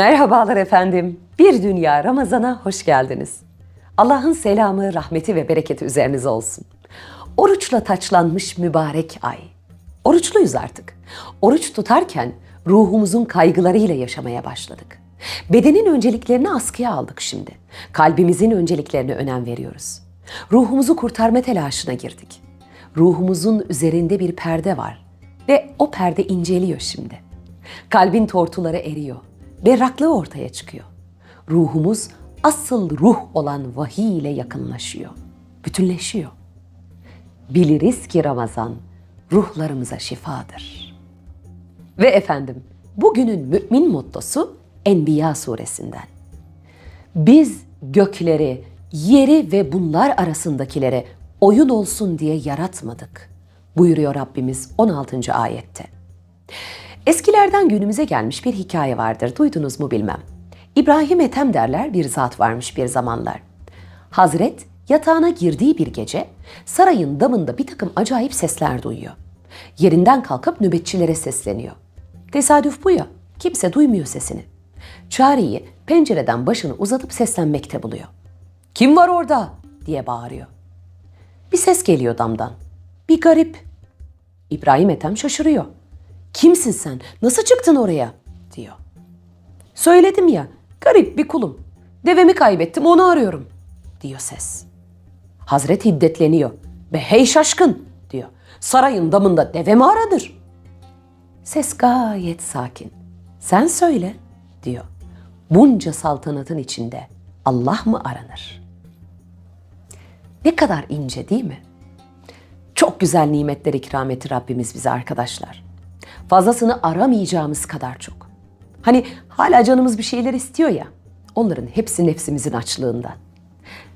Merhabalar efendim. Bir dünya Ramazan'a hoş geldiniz. Allah'ın selamı, rahmeti ve bereketi üzerinize olsun. Oruçla taçlanmış mübarek ay. Oruçluyuz artık. Oruç tutarken ruhumuzun kaygılarıyla yaşamaya başladık. Bedenin önceliklerini askıya aldık şimdi. Kalbimizin önceliklerine önem veriyoruz. Ruhumuzu kurtarma telaşına girdik. Ruhumuzun üzerinde bir perde var ve o perde inceliyor şimdi. Kalbin tortuları eriyor, berraklığı ortaya çıkıyor. Ruhumuz asıl ruh olan vahiy ile yakınlaşıyor, bütünleşiyor. Biliriz ki Ramazan ruhlarımıza şifadır. Ve efendim, bugünün mümin mottosu Enbiya suresinden. Biz gökleri, yeri ve bunlar arasındakilere oyun olsun diye yaratmadık. Buyuruyor Rabbimiz 16. ayette. Eskilerden günümüze gelmiş bir hikaye vardır. Duydunuz mu bilmem. İbrahim Ethem derler bir zat varmış bir zamanlar. Hazret yatağına girdiği bir gece sarayın damında bir takım acayip sesler duyuyor. Yerinden kalkıp nöbetçilere sesleniyor. Tesadüf bu ya. Kimse duymuyor sesini. Çareyi pencereden başını uzatıp seslenmekte buluyor. Kim var orada? diye bağırıyor. Bir ses geliyor damdan. Bir garip. İbrahim Ethem şaşırıyor. Kimsin sen? Nasıl çıktın oraya? diyor. Söyledim ya, garip bir kulum. Devemi kaybettim, onu arıyorum, diyor ses. Hazret hiddetleniyor. Be hey şaşkın, diyor. Sarayın damında deve mi aranır? Ses gayet sakin. Sen söyle, diyor. Bunca saltanatın içinde Allah mı aranır? Ne kadar ince değil mi? Çok güzel nimetler ikram etti Rabbimiz bize arkadaşlar. Fazlasını aramayacağımız kadar çok. Hani hala canımız bir şeyler istiyor ya. Onların hepsi nefsimizin açlığından.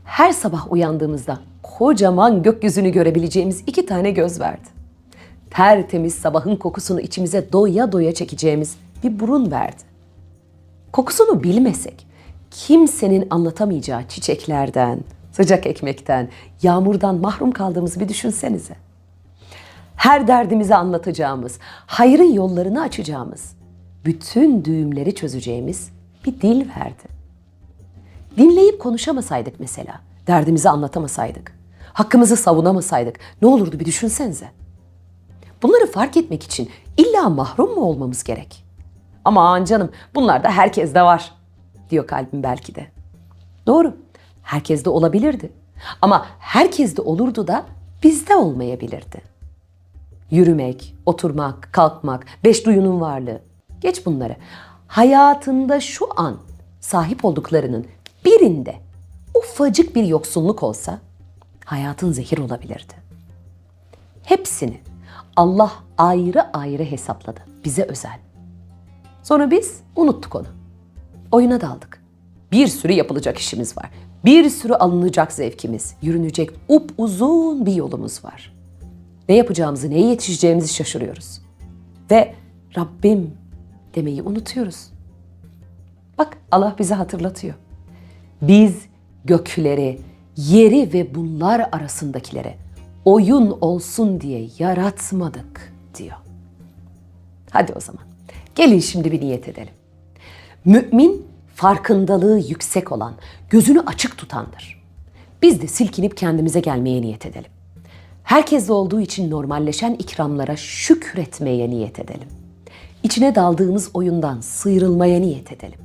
Her sabah uyandığımızda kocaman gökyüzünü görebileceğimiz iki tane göz verdi. Tertemiz sabahın kokusunu içimize doya doya çekeceğimiz bir burun verdi. Kokusunu bilmesek kimsenin anlatamayacağı çiçeklerden, sıcak ekmekten, yağmurdan mahrum kaldığımızı bir düşünsenize. Her derdimizi anlatacağımız, hayrın yollarını açacağımız, bütün düğümleri çözeceğimiz bir dil verdi. Dinleyip konuşamasaydık mesela, derdimizi anlatamasaydık, hakkımızı savunamasaydık ne olurdu bir düşünsenize. Bunları fark etmek için illa mahrum mu olmamız gerek? Aman canım bunlar da herkeste var diyor kalbim belki de. Doğru. Herkeste olabilirdi. Ama herkeste olurdu da bizde olmayabilirdi. Yürümek, oturmak, kalkmak, beş duyunun varlığı. Geç bunları. Hayatında şu an sahip olduklarının birinde ufacık bir yoksunluk olsa hayatın zehir olabilirdi. Hepsini Allah ayrı ayrı hesapladı. Bize özel. Sonra biz unuttuk onu. Oyuna daldık. Bir sürü yapılacak işimiz var. Bir sürü alınacak zevkimiz, yürünecek up uzun bir yolumuz var. Ne yapacağımızı, neye yetişeceğimizi şaşırıyoruz. Ve Rabbim demeyi unutuyoruz. Bak Allah bize hatırlatıyor. Biz gökleri, yeri ve bunlar arasındakilere oyun olsun diye yaratmadık diyor. Hadi o zaman. Gelin şimdi bir niyet edelim. Mümin farkındalığı yüksek olan, gözünü açık tutandır. Biz de silkinip kendimize gelmeye niyet edelim. Herkeste olduğu için normalleşen ikramlara şükretmeye niyet edelim. İçine daldığımız oyundan sıyrılmaya niyet edelim.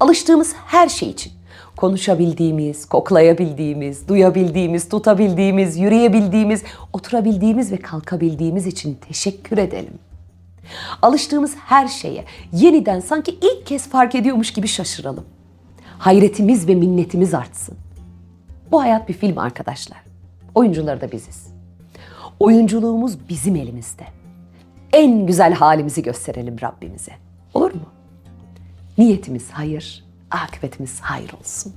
Alıştığımız her şey için konuşabildiğimiz, koklayabildiğimiz, duyabildiğimiz, tutabildiğimiz, yürüyebildiğimiz, oturabildiğimiz ve kalkabildiğimiz için teşekkür edelim. Alıştığımız her şeye yeniden sanki ilk kez fark ediyormuş gibi şaşıralım. Hayretimiz ve minnetimiz artsın. Bu hayat bir film arkadaşlar. Oyuncuları da biziz. Oyunculuğumuz bizim elimizde. En güzel halimizi gösterelim Rabbimize. Olur mu? Niyetimiz hayır, akıbetimiz hayır olsun.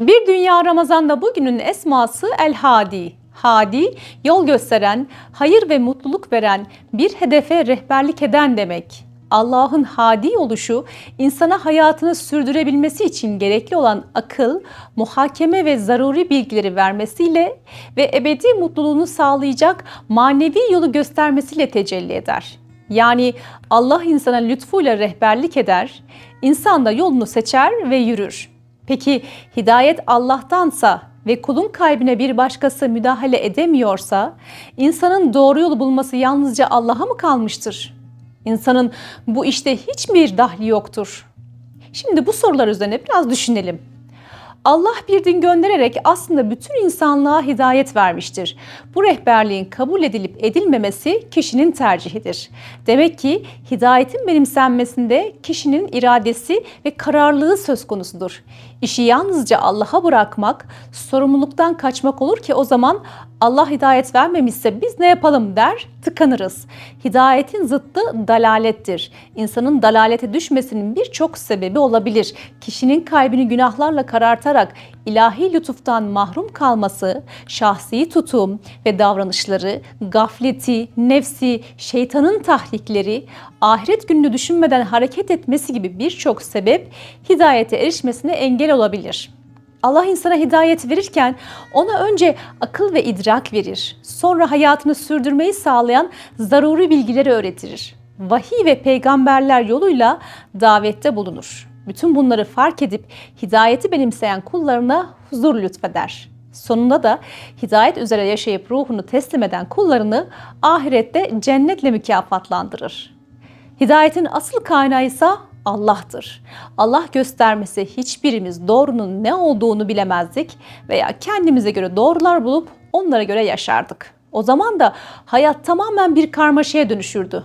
Bir Dünya Ramazan'da bugünün esması El Hadi. Hadi, yol gösteren, hayır ve mutluluk veren, bir hedefe rehberlik eden demek. Allah'ın hadi oluşu, insana hayatını sürdürebilmesi için gerekli olan akıl, muhakeme ve zaruri bilgileri vermesiyle ve ebedi mutluluğunu sağlayacak manevi yolu göstermesiyle tecelli eder. Yani Allah insana lütfuyla rehberlik eder, insan da yolunu seçer ve yürür. Peki hidayet Allah'tansa ve kulun kalbine bir başkası müdahale edemiyorsa, insanın doğru yolu bulması yalnızca Allah'a mı kalmıştır? İnsanın bu işte hiçbir dahli yoktur. Şimdi bu sorular üzerine biraz düşünelim. Allah bir din göndererek aslında bütün insanlığa hidayet vermiştir. Bu rehberliğin kabul edilip edilmemesi kişinin tercihidir. Demek ki hidayetin benimsenmesinde kişinin iradesi ve kararlılığı söz konusudur. İşi yalnızca Allah'a bırakmak, sorumluluktan kaçmak olur ki o zaman Allah hidayet vermemişse biz ne yapalım der, tıkanırız. Hidayetin zıttı dalalettir. İnsanın dalalete düşmesinin birçok sebebi olabilir. Kişinin kalbini günahlarla karartarak ilahi lütuftan mahrum kalması, şahsi tutum ve davranışları, gafleti, nefsi, şeytanın tahrikleri, ahiret gününü düşünmeden hareket etmesi gibi birçok sebep hidayete erişmesine engel olabilir. Allah insana hidayet verirken ona önce akıl ve idrak verir. Sonra hayatını sürdürmeyi sağlayan zaruri bilgileri öğretir. Vahiy ve peygamberler yoluyla davette bulunur. Bütün bunları fark edip hidayeti benimseyen kullarına huzur lütfeder. Sonunda da hidayet üzere yaşayıp ruhunu teslim eden kullarını ahirette cennetle mükafatlandırır. Hidayetin asıl kaynağı ise Allah'tır. Allah göstermese hiçbirimiz doğrunun ne olduğunu bilemezdik veya kendimize göre doğrular bulup onlara göre yaşardık. O zaman da hayat tamamen bir karmaşaya dönüşürdü.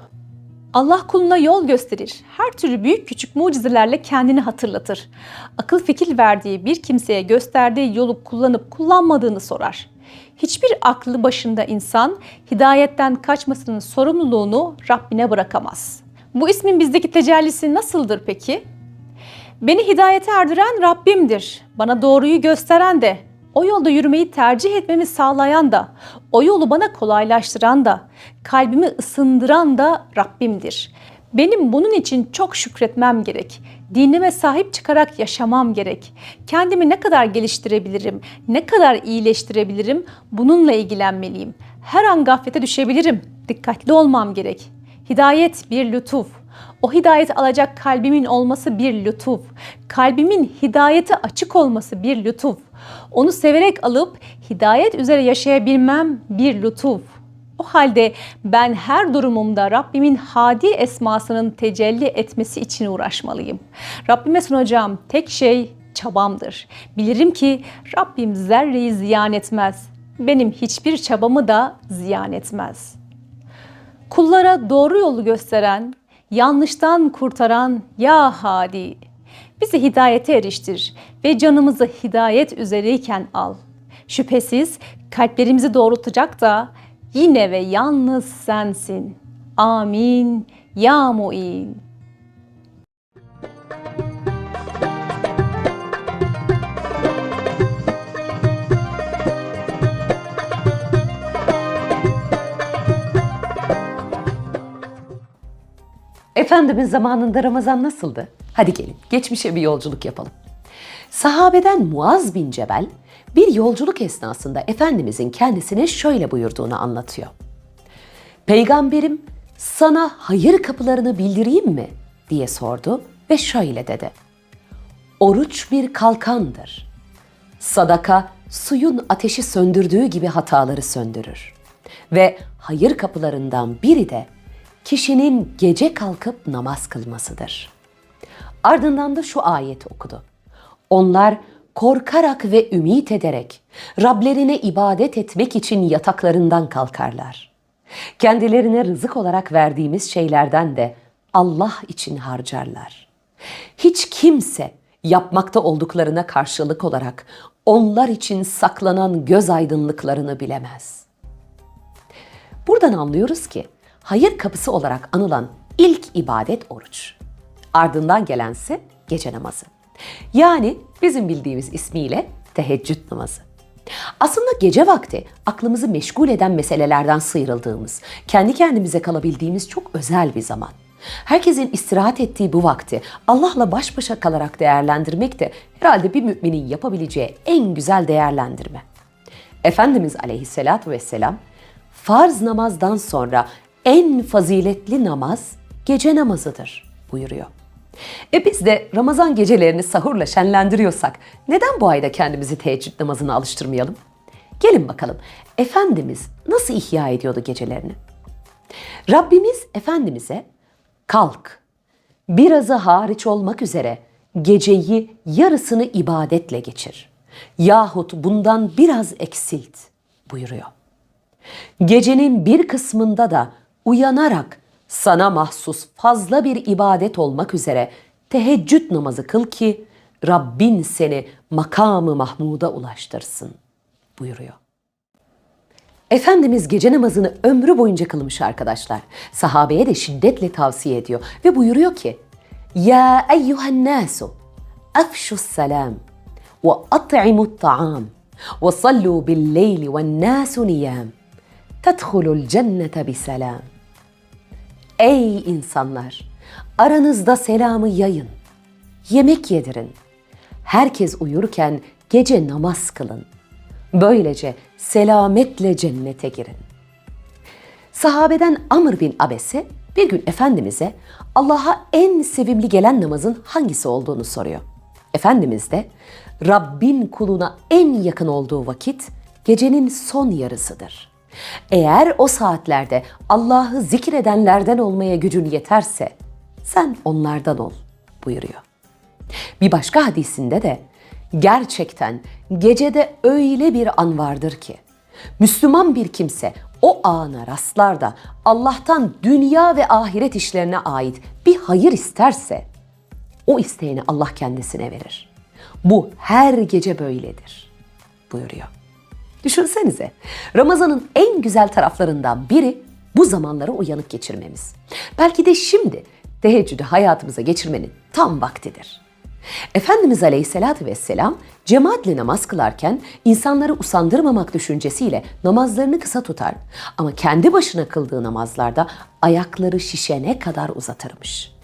Allah kuluna yol gösterir. Her türlü büyük küçük mucizelerle kendini hatırlatır. Akıl fikir verdiği bir kimseye gösterdiği yolu kullanıp kullanmadığını sorar. Hiçbir aklı başında insan hidayetten kaçmasının sorumluluğunu Rabbine bırakamaz. Bu ismin bizdeki tecellisi nasıldır peki? Beni hidayete erdiren Rabbimdir. Bana doğruyu gösteren de, o yolda yürümeyi tercih etmemi sağlayan da, o yolu bana kolaylaştıran da, kalbimi ısındıran da Rabbimdir. Benim bunun için çok şükretmem gerek. Dinime sahip çıkarak yaşamam gerek. Kendimi ne kadar geliştirebilirim, ne kadar iyileştirebilirim bununla ilgilenmeliyim. Her an gaflete düşebilirim. Dikkatli olmam gerek. Hidayet bir lütuf. O hidayet alacak kalbimin olması bir lütuf. Kalbimin hidayete açık olması bir lütuf. Onu severek alıp hidayet üzere yaşayabilmem bir lütuf. O halde ben her durumumda Rabbimin hadi esmasının tecelli etmesi için uğraşmalıyım. Rabbime sunacağım tek şey çabamdır. Bilirim ki Rabbim zerreyi ziyan etmez. Benim hiçbir çabamı da ziyan etmez.'' Kullara doğru yolu gösteren, yanlıştan kurtaran ya Hadi. Bizi hidayete eriştir ve canımızı hidayet üzereyken al. Şüphesiz kalplerimizi doğrultacak da yine ve yalnız sensin. Amin. Ya Mu'in. Efendimiz zamanında Ramazan nasıldı? Hadi gelin geçmişe bir yolculuk yapalım. Sahabeden Muaz bin Cebel bir yolculuk esnasında Efendimizin kendisine şöyle buyurduğunu anlatıyor. Peygamberim sana hayır kapılarını bildireyim mi diye sordu ve şöyle dedi. Oruç bir kalkandır. Sadaka suyun ateşi söndürdüğü gibi hataları söndürür. Ve hayır kapılarından biri de kişinin gece kalkıp namaz kılmasıdır. Ardından da şu ayet okudu. Onlar korkarak ve ümit ederek Rablerine ibadet etmek için yataklarından kalkarlar. Kendilerine rızık olarak verdiğimiz şeylerden de Allah için harcarlar. Hiç kimse yapmakta olduklarına karşılık olarak onlar için saklanan göz aydınlıklarını bilemez. Buradan anlıyoruz ki hayır kapısı olarak anılan ilk ibadet oruç. Ardından gelense gece namazı. Yani bizim bildiğimiz ismiyle teheccüd namazı. Aslında gece vakti aklımızı meşgul eden meselelerden sıyrıldığımız, kendi kendimize kalabildiğimiz çok özel bir zaman. Herkesin istirahat ettiği bu vakti Allah'la baş başa kalarak değerlendirmek de herhalde bir müminin yapabileceği en güzel değerlendirme. Efendimiz Aleyhisselatü Vesselam farz namazdan sonra en faziletli namaz gece namazıdır buyuruyor. E biz de Ramazan gecelerini sahurla şenlendiriyorsak neden bu ayda kendimizi teheccüd namazına alıştırmayalım? Gelin bakalım Efendimiz nasıl ihya ediyordu gecelerini? Rabbimiz Efendimiz'e kalk, birazı hariç olmak üzere geceyi yarısını ibadetle geçir. Yahut bundan biraz eksilt buyuruyor. Gecenin bir kısmında da uyanarak sana mahsus fazla bir ibadet olmak üzere teheccüd namazı kıl ki Rabbin seni makamı Mahmud'a ulaştırsın buyuruyor. Efendimiz gece namazını ömrü boyunca kılmış arkadaşlar. Sahabeye de şiddetle tavsiye ediyor ve buyuruyor ki Ya eyyuhen nasu afşus selam ve at'imut ta'am ve sallu bil leyli ve nasu niyam tedhulul cennete Ey insanlar! Aranızda selamı yayın. Yemek yedirin. Herkes uyurken gece namaz kılın. Böylece selametle cennete girin. Sahabeden Amr bin Abese bir gün Efendimiz'e Allah'a en sevimli gelen namazın hangisi olduğunu soruyor. Efendimiz de Rabbin kuluna en yakın olduğu vakit gecenin son yarısıdır. Eğer o saatlerde Allah'ı zikredenlerden olmaya gücün yeterse sen onlardan ol buyuruyor. Bir başka hadisinde de gerçekten gecede öyle bir an vardır ki Müslüman bir kimse o ana rastlar da Allah'tan dünya ve ahiret işlerine ait bir hayır isterse o isteğini Allah kendisine verir. Bu her gece böyledir buyuruyor. Düşünsenize Ramazan'ın en güzel taraflarından biri bu zamanları uyanık geçirmemiz. Belki de şimdi teheccüdü hayatımıza geçirmenin tam vaktidir. Efendimiz Aleyhisselatü Vesselam cemaatle namaz kılarken insanları usandırmamak düşüncesiyle namazlarını kısa tutar ama kendi başına kıldığı namazlarda ayakları şişene kadar uzatırmış.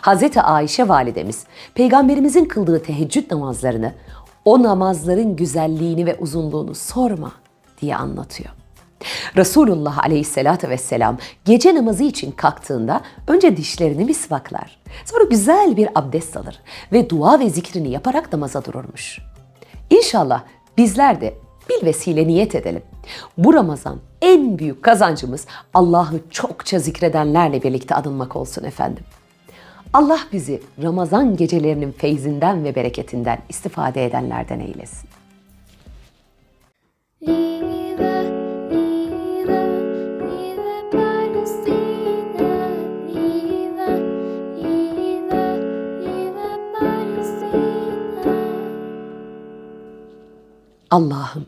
Hazreti Ayşe validemiz peygamberimizin kıldığı teheccüd namazlarını o namazların güzelliğini ve uzunluğunu sorma diye anlatıyor. Resulullah aleyhissalatü vesselam gece namazı için kalktığında önce dişlerini misvaklar. Sonra güzel bir abdest alır ve dua ve zikrini yaparak namaza dururmuş. İnşallah bizler de bil vesile niyet edelim. Bu Ramazan en büyük kazancımız Allah'ı çokça zikredenlerle birlikte anılmak olsun efendim. Allah bizi Ramazan gecelerinin feyzinden ve bereketinden istifade edenlerden eylesin. Allah'ım,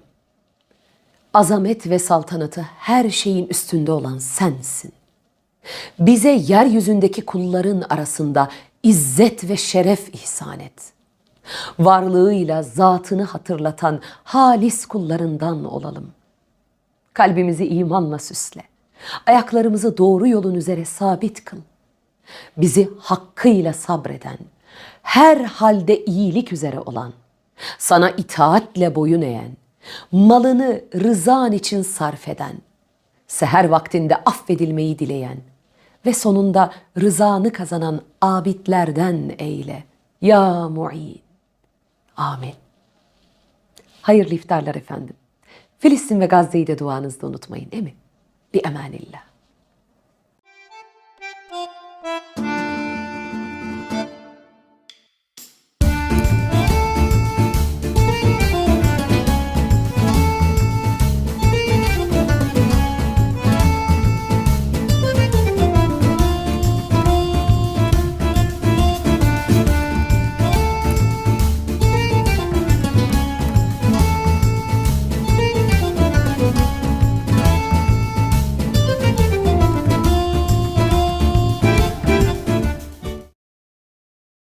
azamet ve saltanatı her şeyin üstünde olan sensin. Bize yeryüzündeki kulların arasında izzet ve şeref ihsan et. Varlığıyla zatını hatırlatan halis kullarından olalım. Kalbimizi imanla süsle. Ayaklarımızı doğru yolun üzere sabit kıl. Bizi hakkıyla sabreden, her halde iyilik üzere olan, sana itaatle boyun eğen, malını rızan için sarf eden, seher vaktinde affedilmeyi dileyen ve sonunda rızanı kazanan abidlerden eyle. Ya Mu'in. Amin. Hayırlı iftarlar efendim. Filistin ve Gazze'yi de duanızda unutmayın değil mi? Bi emanillah.